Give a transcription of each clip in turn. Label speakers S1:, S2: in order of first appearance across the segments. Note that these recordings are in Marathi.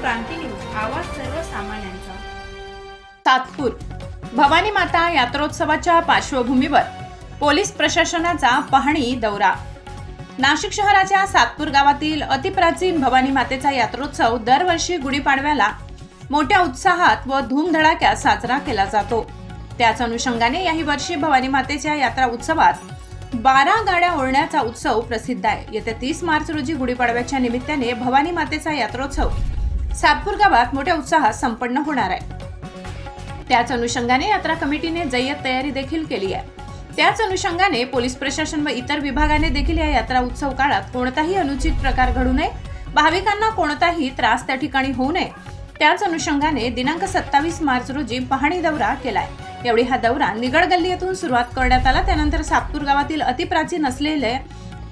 S1: क्रांती न्यूज आवाज सर्वसामान्यांचा.
S2: सातपूर भवानी माता यात्रोत्सवाच्या पार्श्वभूमीवर पोलीस प्रशासनाचा पाहणी दौरा. नाशिक शहराच्या सातपूर गावातील अतिप्राचीन भवानी मातेचा यात्रोत्सव दरवर्षी गुढीपाडव्याला मोठ्या उत्साहात व धूमधडाक्यात साजरा केला जातो. त्याच अनुषंगाने याही वर्षी भवानी मातेच्या यात्रा उत्सवात बारा गाड्या ओढण्याचा उत्सव प्रसिद्ध आहे. येत्या तीस मार्च रोजी गुढीपाडव्याच्या निमित्ताने भवानी मातेचा यात्रोत्सव सातपूर गावात मोठ्या उत्साहात संपन्न होणार आहे. त्याच अनुषंगाने यात्रा कमिटीने जय्यत तयारी देखील केली आहे. त्याच अनुषंगाने पोलीस प्रशासन व इतर विभागाने देखील या यात्रा उत्सव काळात कोणताही अनुचित प्रकार घडू नये भाविकांना कोणताही त्रास त्या ठिकाणी होऊ नये. त्याच अनुषंगाने दिनांक सत्तावीस मार्च रोजी पाहणी दौरा केलाय. यावेळी हा दौरा निगड गल्ली येथून सुरुवात करण्यात आला त्यानंतर सातपूर गावातील अतिप्राचीन असलेले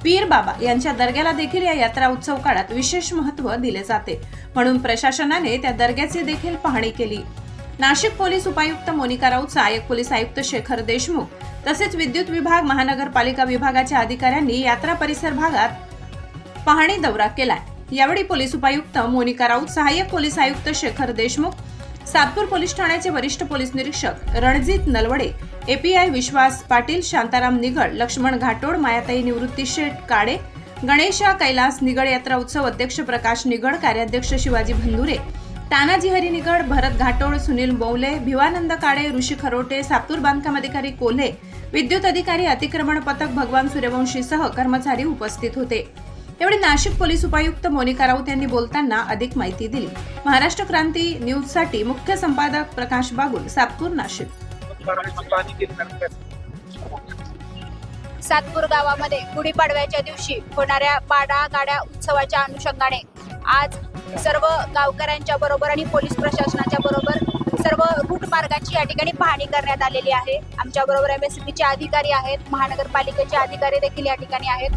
S2: पीर बाबा यांच्या दर्ग्याला देखील या यात्रा उत्सव काळात विशेष महत्त्व दिले जाते. म्हणून प्रशासनाने त्या दर्ग्याची देखील पाहणी केली. नाशिक पोलीस उपायुक्त मोनिका राऊत सहाय्यक पोलीस आयुक्त शेखर देशमुख तसेच विद्युत विभाग महानगरपालिका विभागाच्या अधिकाऱ्यांनी यात्रा परिसर भागात पाहणी दौरा केलाय. यावेळी पोलीस उपायुक्त मोनिका राऊत सहाय्यक पोलीस आयुक्त शेखर देशमुख सातपूर पोलीस ठाण्याचे वरिष्ठ पोलीस निरीक्षक रणजित नलवडे एपीआय विश्वास पाटील शांताराम निगड लक्ष्मण घाटोड मायाताई निवृत्ती शेठ काडे गणेशा कैलास निगड यात्रा उत्सव अध्यक्ष प्रकाश निगड कार्याध्यक्ष शिवाजी भंदुरे तानाजी हरी निगड भरत घाटोळ सुनील बोवले भिवानंद काळे ऋषी खरोटे सातूर बांधकाम अधिकारी कोल्हे विद्युत अधिकारी अतिक्रमण पथक भगवान सूर्यवंशीसह कर्मचारी उपस्थित होते. त्यावेळी नाशिक पोलीस उपायुक्त मोनिका राऊत यांनी बोलताना अधिक माहिती दिली. महाराष्ट्र क्रांती न्यूजसाठी मुख्य संपादक प्रकाश बागुल सातपूर नाशिक.
S3: सातपूर गावामध्ये गुढीपाडव्याच्या दिवशी होणाऱ्या बाडा गाड्या उत्सवाच्या अनुषंगाने आज सर्व गावकऱ्यांच्या बरोबर आणि पोलीस प्रशासनाच्या बरोबर सर्व रूट मार्गाची या ठिकाणी पाहणी करण्यात आलेली आहे. आमच्या बरोबर एम एस चे अधिकारी आहेत महानगरपालिकेचे अधिकारी देखील या ठिकाणी आहेत.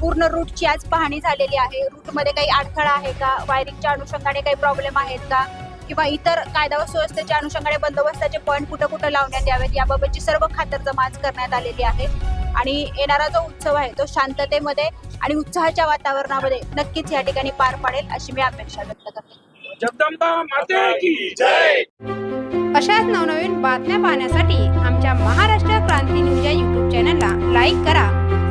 S3: पूर्ण रूटची आज पाहणी झालेली आहे. रूटमध्ये काही अडथळा आहे का? वायरिंगच्या अनुषंगाने काही प्रॉब्लेम आहेत का? किंवा इतर कायदा व सुव्यवस्थेच्या अनुषंगाने बंदोबस्ताचे पॉईंट कुठं कुठं लावण्यात यावेत? याबाबतची सर्व खातरजमाच करण्यात आलेली आहे. आणि येणारा जो उत्सव आहे तो शांततेमध्ये आणि उत्साहाच्या वातावरणामध्ये नक्कीच या ठिकाणी पार पाडेल अशी मी अपेक्षा व्यक्त करते.
S4: अशाच नवनवीन बातम्या पाहण्यासाठी आमच्या महाराष्ट्र क्रांती न्यूज या यूट्यूब चॅनलला लाईक करा.